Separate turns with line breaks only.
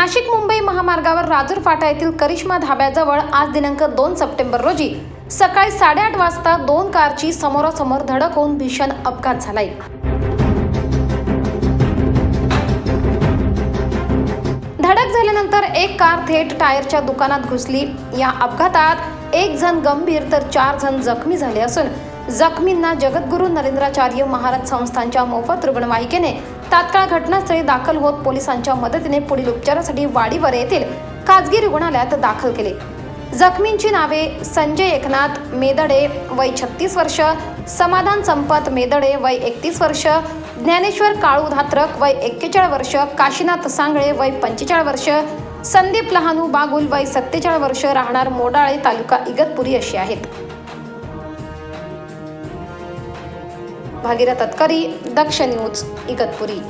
नाशिक मुंबई महामार्गावर राजूर फाटा येथील करिश्मा धाब्याजवळ आज दिनांक दोन सप्टेंबर रोजी सकाळी साडेआठ वाजता दोन कारची समोरासमोर धडक होऊन भीषण अपघात झालाय. धडक झाल्यानंतर एक कार थेट टायरच्या दुकानात घुसली. या अपघातात एक जण गंभीर तर चार जण जखमी झाले असून जखमींना जगद्गुरू नरेंद्राचार्य महाराज संस्थांच्या मोफत रुग्णवाहिकेने तात्काळ घटनास्थळी दाखल होत पोलिसांच्या मदतीने पुढील उपचारासाठी वाडीवर येथील खाजगी रुग्णालयात दाखल केले. जखमींची नावे संजय एकनाथ मेदडे वय छत्तीस वर्ष समाधान संपत मेदडे वय एकतीस वर्ष ज्ञानेश्वर काळू धात्रक वय एक्केचाळीस वर्ष काशीनाथ सांगळे वय पंचेचाळीस वर्ष संदीप लहानू बागुल वय सत्तेचाळीस वर्ष राहणार मोडाळे तालुका इगतपुरी अशी आहेत. भागीरथ तत्करी दक्ष न्यूज इगतपुरी.